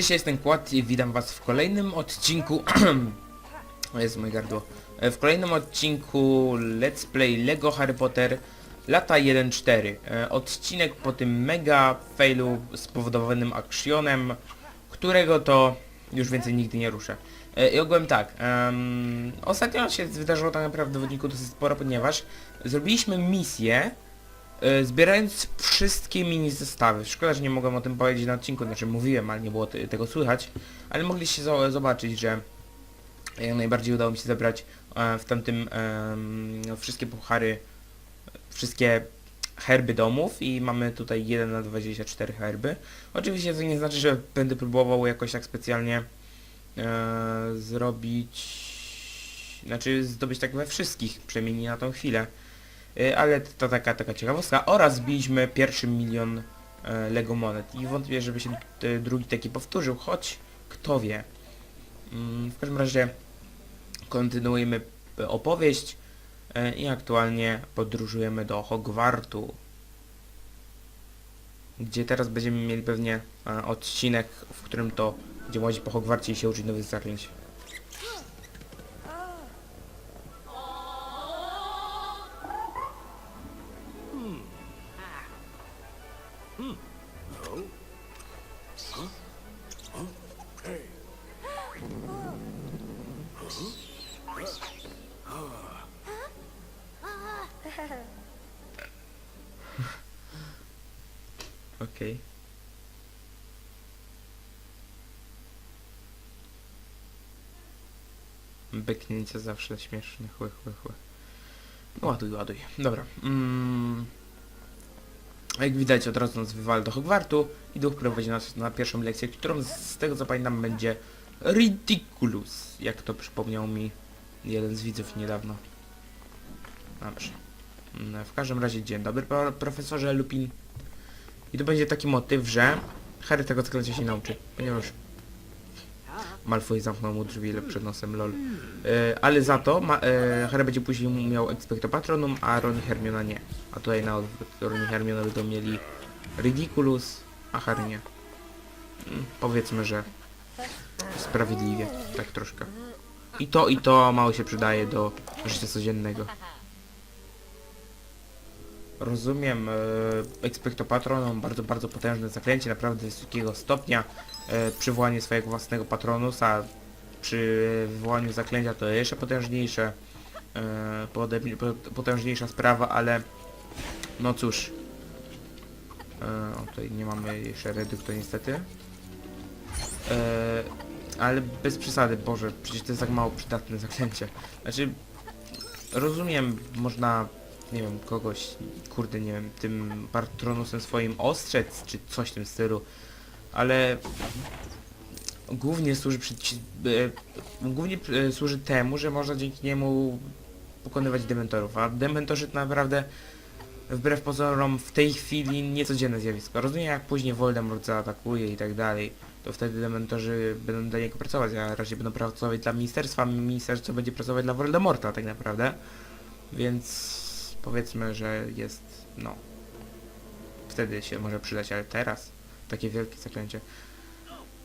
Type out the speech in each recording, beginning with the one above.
Cześć, jestem Kład i witam was w kolejnym odcinku... o jest moje gardło. W kolejnym odcinku Let's Play LEGO Harry Potter lata 1.4. E, Odcinek po tym mega failu spowodowanym akcjonem, którego to już więcej nigdy nie ruszę. E, I ogółem tak, em, ostatnio się wydarzyło tak naprawdę w odcinku dosyć sporo, ponieważ zrobiliśmy misję, Zbierając wszystkie mini zestawy, szkoda, że nie mogłem o tym powiedzieć na odcinku, znaczy mówiłem, ale nie było te- tego słychać, ale mogliście zo- zobaczyć, że jak najbardziej udało mi się zebrać e, w tamtym wszystkie puchary, wszystkie herby domów i mamy tutaj 1 na 24 herby. Oczywiście to nie znaczy, że będę próbował jakoś tak specjalnie e, zrobić, znaczy zdobyć tak we wszystkich, przynajmniej nie na tą chwilę. Y, ale to taka, taka ciekawostka. Oraz zbiliśmy pierwszy milion e, Lego monet i wątpię, żeby się e, drugi taki powtórzył, choć kto wie. Mm, w każdym razie kontynuujemy e, opowieść i aktualnie podróżujemy do Hogwartu, gdzie teraz będziemy mieli pewnie odcinek, w którym to będziemy łazić po Hogwarcie i się uczyć nowych zaklęć. Beknięcie zawsze śmieszne, chły, chły, chły. No ładuj, ładuj. Dobra. Mm. Jak widać od razu nas wywali do Hogwartu i duch prowadzi nas na pierwszą lekcję, którą z tego co pamiętam będzie Ridiculous, jak to przypomniał mi jeden z widzów niedawno. Dobrze. Mm, W każdym razie dzień dobry pro- profesorze Lupin. I to będzie taki motyw, że Harry tego zaklęcia się nauczy, ponieważ Malfoy zamknął mu drzwi przed nosem, lol. E, ale za to ma, e, Harry będzie później miał Expecto Patronum, a Ron i Hermiona nie. A tutaj na odwrót, Ron i Hermiona będą mieli Ridiculous, a Harry nie. Mm, powiedzmy, że sprawiedliwie, tak troszkę. I to, i to mało się przydaje do życia codziennego. Rozumiem, e, Expecto Patronum, bardzo, bardzo potężne zaklęcie, naprawdę wysokiego stopnia. E, przywołanie swojego własnego Patronusa przy wywołaniu zaklęcia to jeszcze potężniejsze, e, potężniejsza sprawa, ale no cóż. O, tutaj nie mamy jeszcze reduktu niestety. Ale bez przesady, Boże, przecież to jest tak mało przydatne zaklęcie. Znaczy, rozumiem, można, nie wiem, kogoś, kurde, nie wiem, tym patronusem swoim ostrzec, czy coś w tym stylu, ale głównie służy e, głównie e, służy temu, że można dzięki niemu pokonywać dementorów, a dementorzy to naprawdę wbrew pozorom w tej chwili niecodzienne zjawisko. Rozumiem jak później Voldemort zaatakuje i tak dalej, to wtedy dementorzy będą dla niego pracować, a raczej będą pracować dla ministerstwa, ministerstwo będzie pracować dla Voldemorta tak naprawdę. Więc powiedzmy, że jest, no, wtedy się może przydać, ale teraz takie wielkie zaklęcie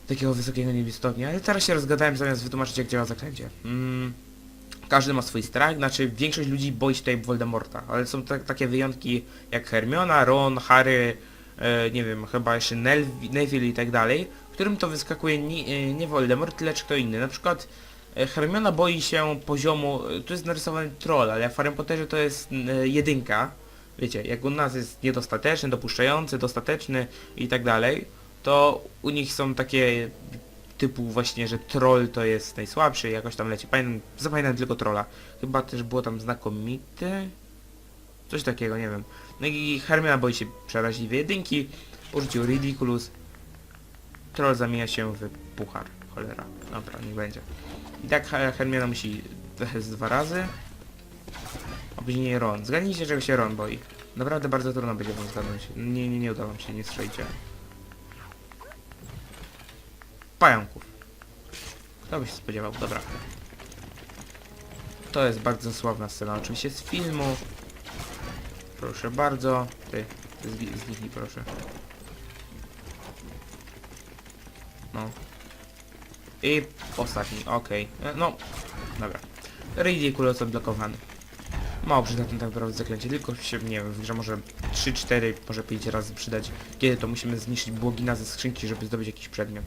takiego wysokiego niebistopnia, ale teraz się rozgadałem zamiast wytłumaczyć jak działa zaklęcie. Mm, każdy ma swój strach, znaczy większość ludzi boi się tutaj Voldemorta, ale są tak, takie wyjątki jak Hermiona, Ron, Harry, e, nie wiem, chyba jeszcze Neville i tak dalej, którym to wyskakuje nie, nie Voldemort, lecz kto inny. Na przykład Hermiona boi się poziomu, e, tu jest narysowany troll, ale w Harry Potterze to jest e, jedynka, wiecie, jak u nas jest niedostateczny, dopuszczający, dostateczny i tak dalej, to u nich są takie typu właśnie, że troll to jest najsłabszy, jakoś tam leci. Pamiętam, zapamiętam tylko trolla. Chyba też było tam znakomity. Coś takiego, nie wiem. No i Hermiona boi się przeraźliwie jedynki. Użycił Ridiculous. Troll zamienia się w puchar. Cholera. Dobra, nie będzie. I tak Her- Hermiona musi z dwa razy. A później Ron. Zgadnijcie, czego się Ron boi. Naprawdę bardzo trudno będzie wam zgadnąć. Nie, nie, nie uda wam się, nie strzelcie. Pająków. Kto by się spodziewał? Dobra. To jest bardzo sławna scena, oczywiście z filmu. Proszę bardzo. Ty, ty zniknij proszę. No. I ostatni, okej. E, No, dobra. Ridiculous odblokowany. Mało przydatne tak naprawdę zaklęcie, tylko się, nie wiem, że może 3-4, może 5 razy przydać. Kiedy to musimy zniszczyć błogina ze skrzynki, żeby zdobyć jakiś przedmiot.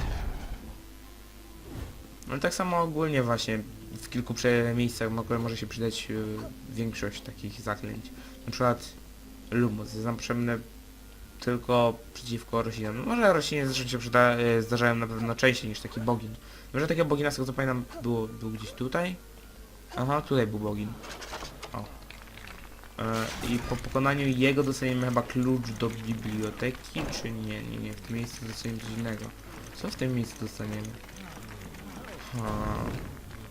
No tak samo ogólnie właśnie w kilku miejscach mo- może się przydać y, większość takich zaklęć. Na przykład Lumos jest tylko przeciwko roślinom. No może rośliny zresztą się przyda, y, zdarzają na pewno częściej niż taki bogin. Może takiego bogina, z tego co pamiętam, było, był gdzieś tutaj? Aha, tutaj był bogin. O. E, I po pokonaniu jego dostaniemy chyba klucz do biblioteki, czy nie? Nie, nie, w tym miejscu dostaniemy coś innego. Co w tym miejscu dostaniemy? Ha.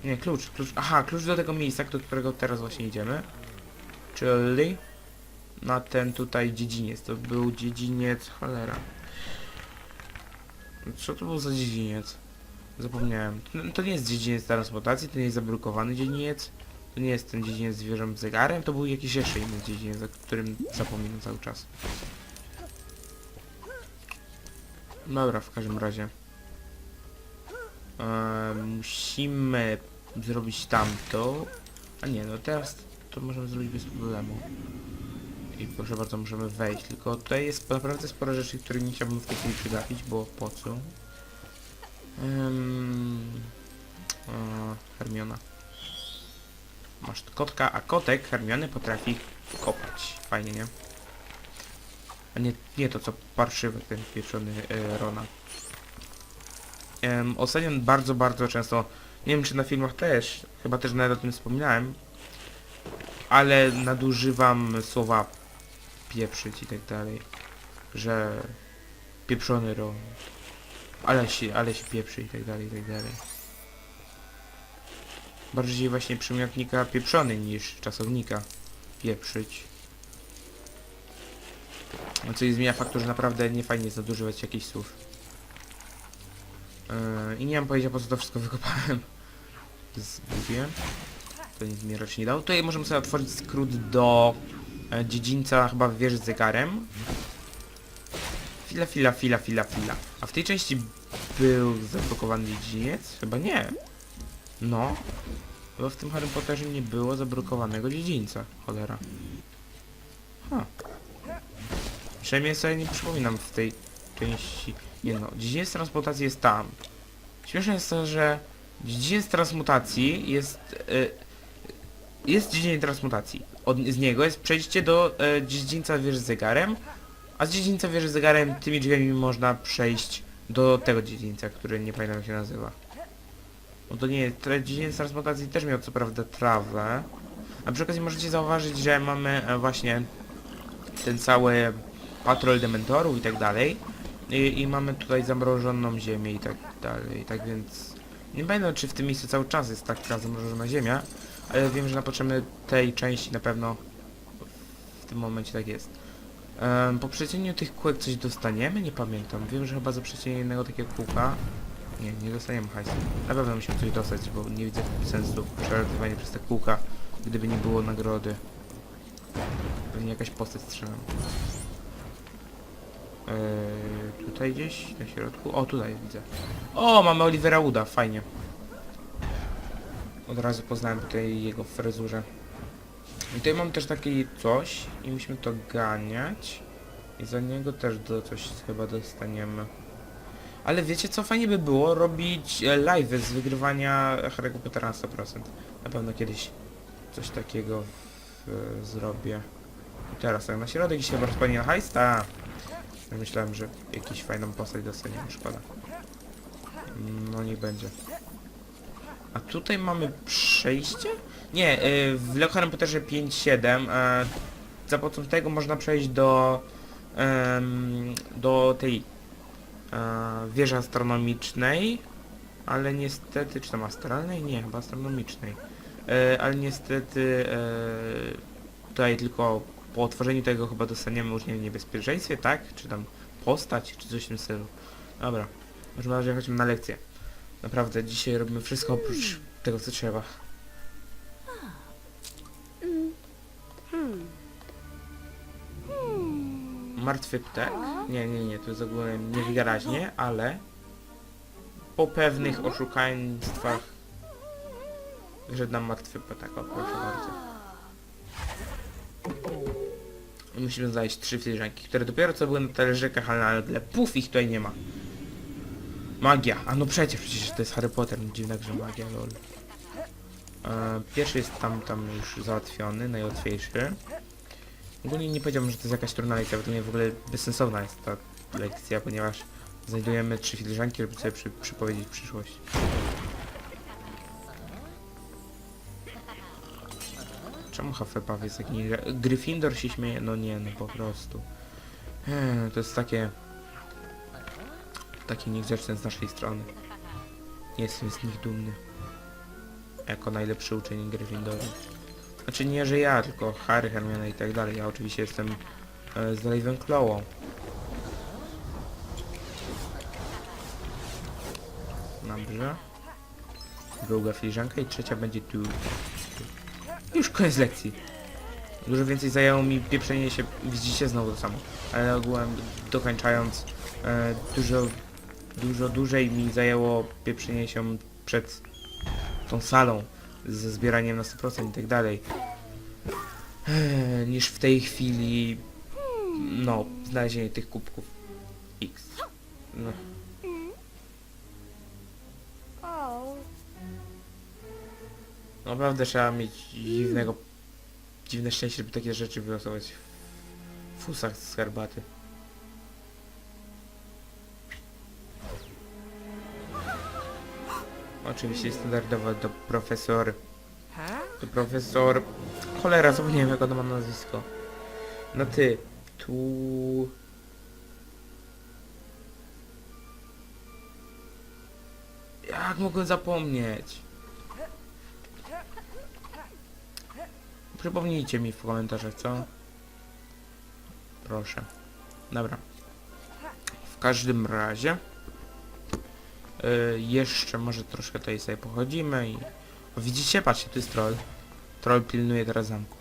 Nie, klucz, klucz. Aha, klucz do tego miejsca, do którego teraz właśnie idziemy. Czyli na ten tutaj dziedziniec. To był dziedziniec cholera. Co to był za dziedziniec? Zapomniałem. To, to nie jest dziedziniec transportacji, to nie jest zablokowany dziedziniec. To nie jest ten dziedziniec zwierząt z zegarem, to był jakiś jeszcze inny dziedziniec, o którym zapominam cały czas. Dobra, w każdym razie. Eee, musimy zrobić tamto. A nie, no teraz to możemy zrobić bez problemu. I proszę bardzo, możemy wejść. Tylko tutaj jest naprawdę sporo rzeczy, które nie chciałbym w tej chwili przygapić, bo po co? Um, Hermiona. Masz kotka, a kotek Hermiony potrafi kopać. Fajnie, nie? A nie, nie to co parszywy ten pieczony e, Rona. Um, ostatnio bardzo, bardzo często, nie wiem czy na filmach też, chyba też nawet o tym wspominałem, ale nadużywam słowa pieprzyć i tak dalej, że pieprzony Ron, ale się, ale się pieprzy i tak dalej, i tak dalej. Bardziej właśnie przymiotnika pieprzony niż czasownika pieprzyć. No co nie zmienia faktu, że naprawdę nie fajnie jest nadużywać jakichś słów. Yy, I nie mam pojęcia po co to wszystko wykopałem. Zgubiłem. To nic mi raczej nie dało. Tutaj możemy sobie otworzyć skrót do e, dziedzińca chyba w wieży z zegarem. Fila, fila, fila, fila, fila. A w tej części był zablokowany dziedziniec? Chyba nie. No. Chyba w tym Harry Potterze nie było zablokowanego dziedzińca. Cholera. Ha. Przynajmniej sobie nie przypominam w tej części. Nie no, dziedziniec transmutacji jest tam. Śmieszne jest to, że dziedziniec transmutacji jest... Y, jest dziedziniec transmutacji. Od, z niego jest przejście do y, dziedzińca wieży z zegarem, a z dziedzińca wieży zegarem tymi drzwiami można przejść do tego dziedzińca, który nie pamiętam jak się nazywa. No to nie, tra- dziedziniec transmutacji też miał co prawda trawę. A przy okazji możecie zauważyć, że mamy e, właśnie ten cały patrol dementorów i tak dalej. I, I mamy tutaj zamrożoną ziemię i tak dalej, tak więc... Nie pamiętam czy w tym miejscu cały czas jest taka zamrożona ziemia, ale wiem, że na potrzeby tej części na pewno w tym momencie tak jest. Em, po przecięciu tych kółek coś dostaniemy? Nie pamiętam. Wiem, że chyba za przecięcie jednego takiego kółka nie, nie dostaniemy hajsu. Na pewno musimy coś dostać, bo nie widzę sensu przelatywania przez te kółka, gdyby nie było nagrody. Pewnie jakaś postać strzelam. Eee, tutaj gdzieś, na środku. O, tutaj widzę. O, mamy Olivera Wooda, fajnie. Od razu poznałem tutaj jego fryzurę. I tutaj mam też takie coś i musimy to ganiać. I za niego też do coś chyba dostaniemy. Ale wiecie co, fajnie by było robić e, live z wygrywania Harry'ego Pottera na 100%. Na pewno kiedyś coś takiego w, zrobię. I teraz tak na środek dzisiaj chyba rozpalnie hajs, ta. Ja myślałem, że jakiś fajną postać dostaniemy, szkoda. No niech będzie. A tutaj mamy przejście? Nie, y, w Lego Harry Potterze 5.7 e, za pomocą tego można przejść do em, do tej e, wieży astronomicznej, ale niestety, czy tam astralnej? Nie, chyba astronomicznej. E, ale niestety e, tutaj tylko po otworzeniu tego chyba dostaniemy już nie wiem, niebezpieczeństwie, tak? Czy tam postać, czy coś w tym stylu. Dobra, może na razie chodźmy na lekcję. Naprawdę, dzisiaj robimy wszystko oprócz tego, co trzeba. Martwy ptak? Nie, nie, nie, to jest ogólnie niewyraźnie, ale... po pewnych oszukaństwach wyszedł nam martwy ptak, o proszę bardzo. I Musimy znaleźć trzy filiżanki, które dopiero co były na talerzykach, ale nagle puf ich tutaj nie ma. Magia. A no przecież, przecież to jest Harry Potter, no dziwna grze magia, lol. E, pierwszy jest tam, tam już załatwiony, najłatwiejszy. Ogólnie nie powiedziałbym, że to jest jakaś trudna lekcja, bo to nie w ogóle bezsensowna jest ta lekcja, ponieważ znajdujemy trzy filiżanki, żeby sobie przy, przypowiedzieć przyszłość. Czemu Hufflepuff jest taki... Gryffindor się śmieje? No nie, no po prostu. To jest takie... Takie niegrzeczne z naszej strony. Nie jestem z nich dumny. Jako najlepszy uczeń Gryffindoru. Znaczy nie, że ja, tylko Harry, Hermiona i tak dalej. Ja oczywiście jestem e, z Ravenclawą. Dobrze. Druga filiżanka i trzecia będzie tu. Już koniec lekcji. Dużo więcej zajęło mi pieprzenie się, widzicie znowu to samo. Ale ogółem dokończając, e, dużo, dużo dłużej mi zajęło pieprzenie się przed tą salą ze zbieraniem na 100% i tak dalej. Eee, niż w tej chwili no, znalezienie tych kubków X. No, naprawdę trzeba mieć dziwnego, dziwne szczęście, żeby takie rzeczy wylosować w fusach z herbaty. Oczywiście standardowo do profesor To profesor... Cholera, zapomniałem jak ona ma nazwisko. No ty. Tu... Jak mogłem zapomnieć? Przypomnijcie mi w komentarzach, co? Proszę. Dobra. W każdym razie... y, jeszcze może troszkę tutaj sobie pochodzimy i... O, widzicie? Patrzcie, tu jest troll. Troll pilnuje teraz zamku.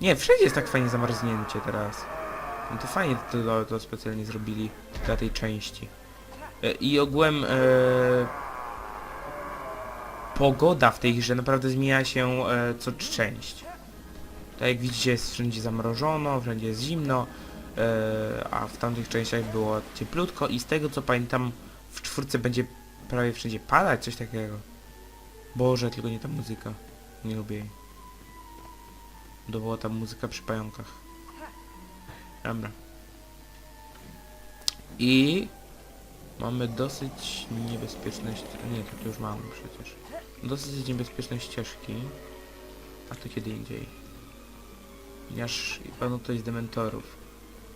Nie, wszędzie jest tak fajnie zamarznięcie teraz. No to fajnie to, to, specjalnie zrobili dla tej części. E, I ogółem e, pogoda w tej grze naprawdę zmienia się co część. Tak jak widzicie jest wszędzie zamrożono, wszędzie jest zimno, a w tamtych częściach było cieplutko i z tego co pamiętam w czwórce będzie prawie wszędzie padać, coś takiego. Boże, tylko nie ta muzyka. Nie lubię jej. To była ta muzyka przy pająkach. Dobra. I mamy dosyć niebezpieczne ścieżki. Nie, to, już mamy przecież. Dosyć niebezpieczne ścieżki. A to kiedy indziej. Ponieważ pewno to jest dementorów.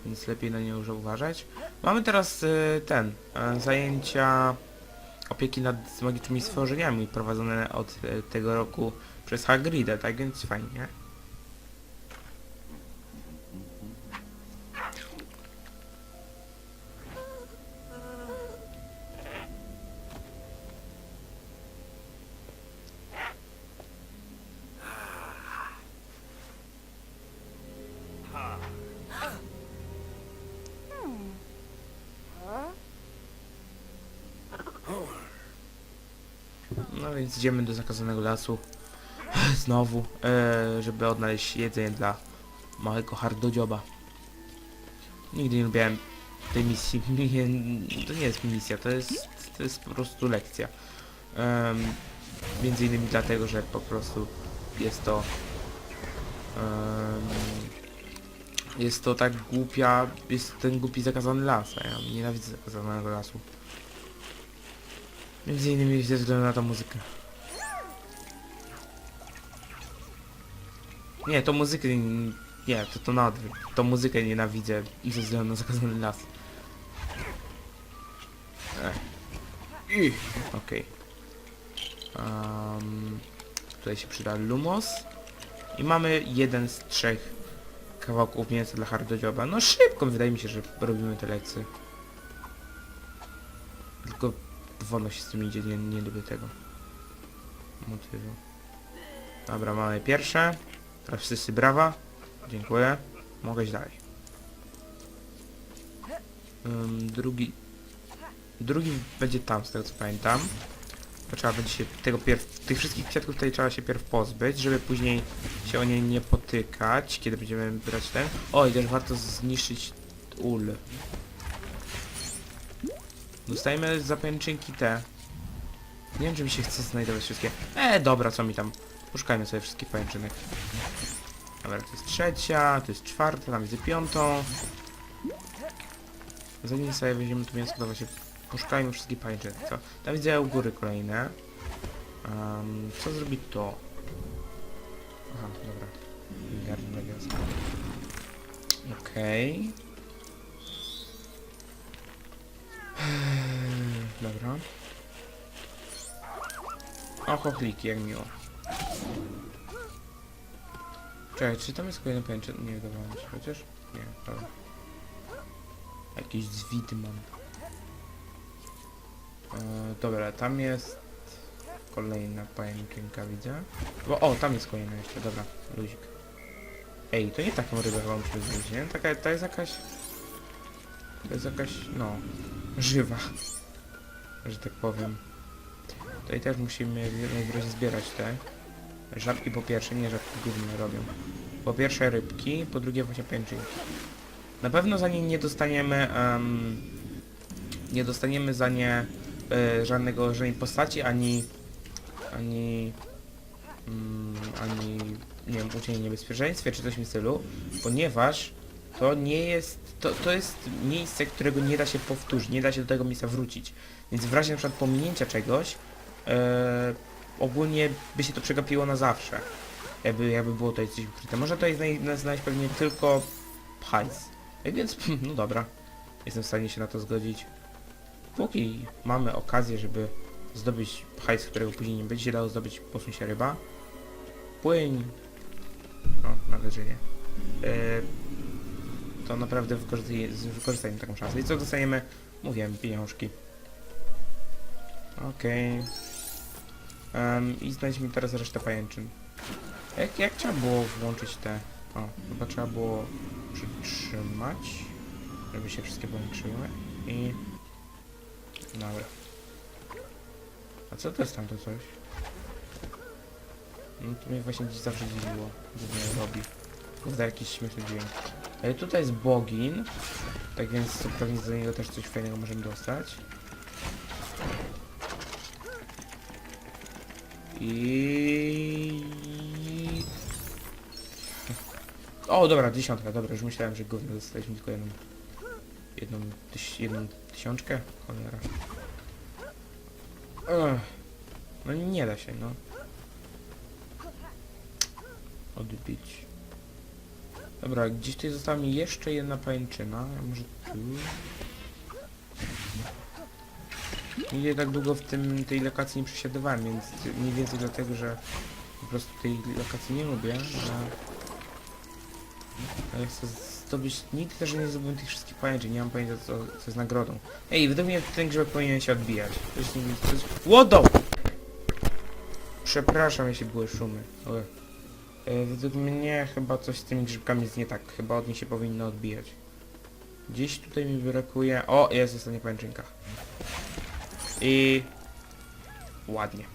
Więc lepiej na nie już uważać. Mamy teraz y, ten. y, zajęcia opieki nad magicznymi stworzeniami prowadzone od e, tego roku przez Hagrida, tak więc fajnie. No więc idziemy do zakazanego lasu. Znowu, e, żeby odnaleźć jedzenie dla małego hardodzioba. Nigdy nie lubiłem tej misji. To nie jest misja, to jest, to jest po prostu lekcja. Em, między innymi dlatego, że po prostu jest to em, jest to tak głupia, jest ten głupi zakazany las, a ja nienawidzę zakazanego lasu. Między innymi ze względu na tą muzykę. Nie, to muzykę... Nie, to to na. Tą muzykę nienawidzę ze względu na zakazany las. I, Okej. Am, tutaj się przyda Lumos. I mamy jeden z trzech kawałków mięsa dla hardodzioba. No szybko, wydaje mi się, że robimy te lekcje. Wolno się z tym idzie, nie, nie lubię tego motywu. Dobra, mamy pierwsze. Teraz wszyscy brawa. Dziękuję. Mogę iść dalej. Ym, drugi... Drugi będzie tam, z tego co pamiętam. To trzeba będzie się tego pierw, tych wszystkich kwiatków tutaj trzeba się pierw pozbyć, żeby później się o nie nie potykać, kiedy będziemy brać ten. O, i też warto zniszczyć ul. Dostajemy zapęczynki te. Nie wiem, czy mi się chce znajdować wszystkie. E, dobra, co mi tam. Poszukajmy sobie wszystkich pajęczynek. Dobra, to jest trzecia, to jest czwarta, tam widzę piątą. Zanim sobie weźmiemy tu mięsko, to właśnie poszukajmy wszystkich pajęczynek, co? Tam widzę u góry kolejne. Um, co zrobi to? Aha, dobra. Garden Legacy. Okej. Dobra. O, chochliki, jak miło. Czekaj, czy tam jest kolejny pajęczy? Nie wydawało mi się chociaż? Nie, dobra. Jakiś zwity mam. E, dobra, tam jest kolejna pajęczynka, widzę. Bo, o, tam jest kolejna jeszcze, dobra, luzik. Ej, to nie taką rybę chyba musimy zrobić, nie? Taka, to jest jakaś... To jest jakaś, no, żywa. Że tak powiem. Tutaj też musimy najwyraźniej zbierać te żabki po pierwsze, nie żabki głównie robią. Po pierwsze rybki, po drugie właśnie pęczynki. Na pewno za nie nie dostaniemy em, nie dostaniemy za nie e, żadnego żadnej postaci ani ani mm, ani nie wiem, uczynienie niebezpieczeństwie czy coś w tym stylu, ponieważ to nie jest to, to jest miejsce, którego nie da się powtórzyć, nie da się do tego miejsca wrócić. Więc w razie na przykład pominięcia czegoś e, ogólnie by się to przegapiło na zawsze. Jakby, jakby było tutaj coś ukryte. Można tutaj znaj- znaleźć pewnie tylko hajs. E, Więc, no dobra. Jestem w stanie się na to zgodzić. Póki mamy okazję, żeby zdobyć hajs, którego później nie będzie się dało zdobyć, posuń się ryba. Płyń. No, nawet, że nie. To naprawdę wykorzystajmy taką szansę. I co dostaniemy? Mówiłem, pieniążki. Okej. Em, I znajdźmy teraz resztę pajęczyn. Jak, jak trzeba było włączyć te... O, chyba trzeba było przytrzymać, żeby się wszystkie połączyły i... Dobra. A co to jest tamto coś? No to mnie właśnie dziś zawsze dziwiło, głównie robi. Wyda jakiś śmieszny dźwięk. E, tutaj jest bogin, tak więc to pewnie do niego też coś fajnego możemy dostać. I... O, dobra, dziesiątka, dobra, już myślałem, że gówno dostaliśmy tylko jedną... Jedną, tyś, jedną tysiączkę? Cholera. Ech. No nie da się, no. Odbić. Dobra, gdzieś tutaj została mi jeszcze jedna pajęczyna, może tu? Nie tak długo w tym, tej lokacji nie przesiadywałem, więc mniej więcej dlatego, że po prostu tej lokacji nie lubię, że... A ja chcę zdobyć... Nigdy też nie zdobyłem tych wszystkich pajęczyn, nie mam pojęcia co, co jest nagrodą. Ej, według mnie ten grzybek powinien się odbijać. To jest... To jest... Łodo! Przepraszam, jeśli były szumy. Ale... E, według mnie chyba coś z tymi grzybkami jest nie tak. Chyba od nich się powinno odbijać. Gdzieś tutaj mi brakuje... O, jest ostatnia pajęczynka. I... Ładnie.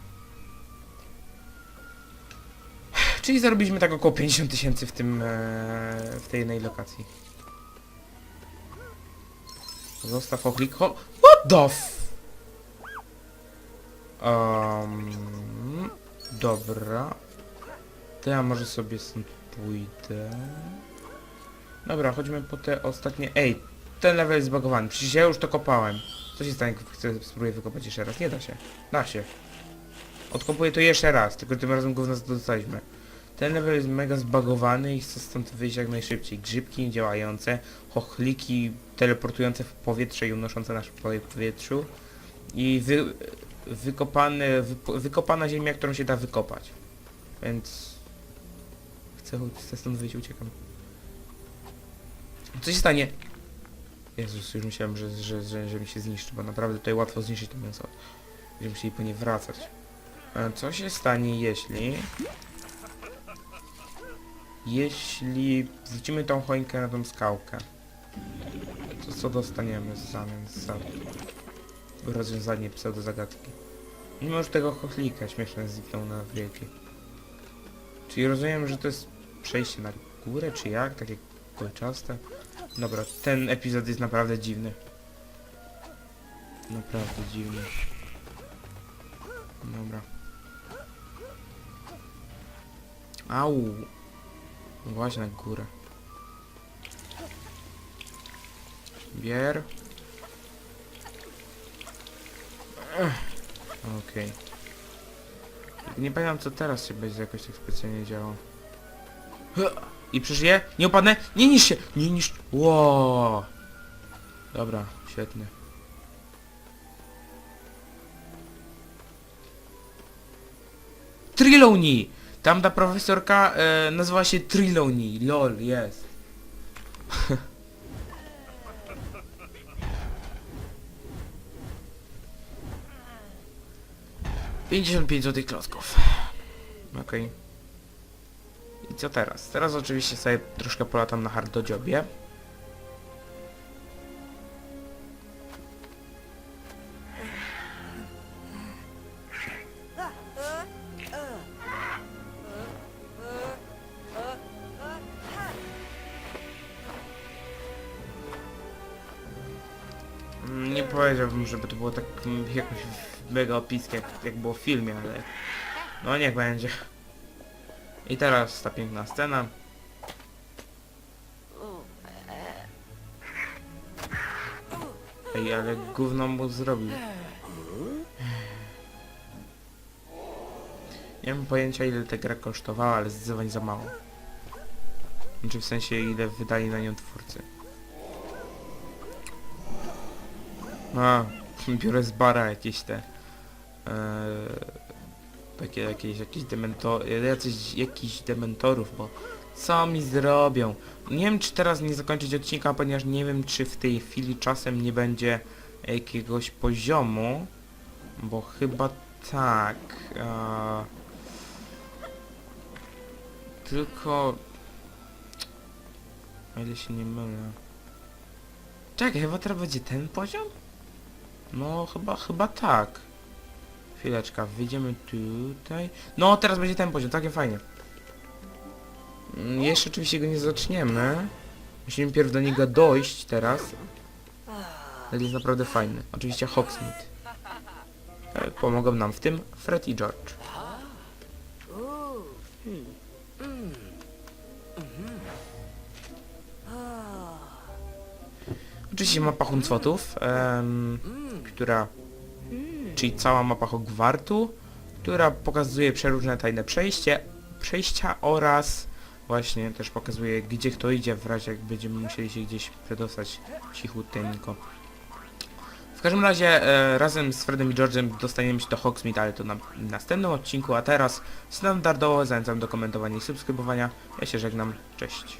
Czyli zarobiliśmy tak około 50 tysięcy w tym... E, w tej jednej lokacji. Zostaw ochlik... What the f... Um, dobra. To ja może sobie stąd pójdę. Dobra, chodźmy po te ostatnie... Ej, ten level jest zbagowany. Przecież ja już to kopałem. Co się stanie, chcę spróbuję wykopać jeszcze raz? Nie da się. Da się. Odkopuję to jeszcze raz, tylko tym razem gówno dostaliśmy. Ten level jest mega zbagowany i chcę stąd wyjść jak najszybciej. Grzybki niedziałające, chochliki teleportujące w powietrze i unoszące nasz powietrzu. I wy, wykopane, wy, wykopana ziemia, którą się da wykopać. Więc... Chcę, chcę stąd wyjść, uciekam. Co się stanie? Jezus, już myślałem, że, że, że, że mi się zniszczy, bo naprawdę tutaj łatwo zniszczyć to mięso. Będziemy musieli po nie wracać. E, Co się stanie, jeśli... Jeśli wrzucimy tą choinkę na tą skałkę? To co dostaniemy w zamian za rozwiązanie pseudo-zagadki. Mimo, że tego chochlika śmieszne zniknął na wielkie. Czyli rozumiem, że to jest przejście na górę, czy jak? Takie kolczaste? Dobra, ten epizod jest naprawdę dziwny. Naprawdę dziwny. Dobra. Au! Właśnie na górę. Bier. Okej. Nie pamiętam co teraz się będzie jakoś tak specjalnie działo. I przeżyję? Nie upadnę? Nie niszcz się! Nie niszcz... Ło! Dobra, świetnie. Triloni! Tamta profesorka e, się Triloni. LOL, jest. Pięćdziesiąt pięć złotych klocków. Okej. I co teraz? Teraz oczywiście sobie troszkę polatam na hardojobie. Mm, Nie powiedziałbym, żeby to było tak jakoś mega opiskie, jak, jak było w filmie, ale... No niech będzie. I teraz ta piękna scena. Ej, ale gówno mu zrobił. Nie mam pojęcia ile ta gra kosztowała, ale zdecydowanie za mało. Znaczy w sensie ile wydali na nią twórcy. A, biorę z bara jakieś te... Eee, takie jakieś, jakieś jacyś, jakiś dementorów, bo co mi zrobią? Nie wiem czy teraz nie zakończyć odcinka, ponieważ nie wiem czy w tej chwili czasem nie będzie jakiegoś poziomu, bo chyba tak. A... Tylko... O ile się nie mylę. Czekaj, chyba teraz będzie ten poziom? No chyba, chyba tak. Chwileczka, wyjdziemy tutaj. No, teraz będzie ten poziom, takie fajnie. Mm, Jeszcze oczywiście go nie zaczniemy. Musimy pierw do niego dojść teraz. Ale jest naprawdę fajny. Oczywiście Hogsmeade. E, Pomogą nam w tym Fred i George. Oczywiście mapa Huncwotów, em, która, czyli cała mapa Hogwartu, która pokazuje przeróżne tajne przejście, przejścia oraz właśnie też pokazuje gdzie kto idzie w razie jak będziemy musieli się gdzieś przedostać cichuteńko. W każdym razie e, razem z Fredem i George'em dostaniemy się do Hogsmeade, ale to na następnym odcinku, a teraz standardowo zachęcam do komentowania i subskrybowania. Ja się żegnam, cześć.